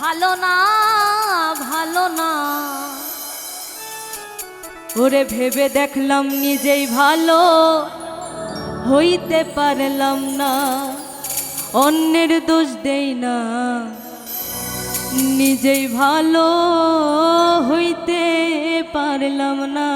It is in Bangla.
ভালো না ভালো না। ওরে ভেবে দেখলাম নিজেই ভালো, হইতে পারলাম না। অন্যের দোষ দেই না, নিজেই ভালো, হইতে পারলাম না।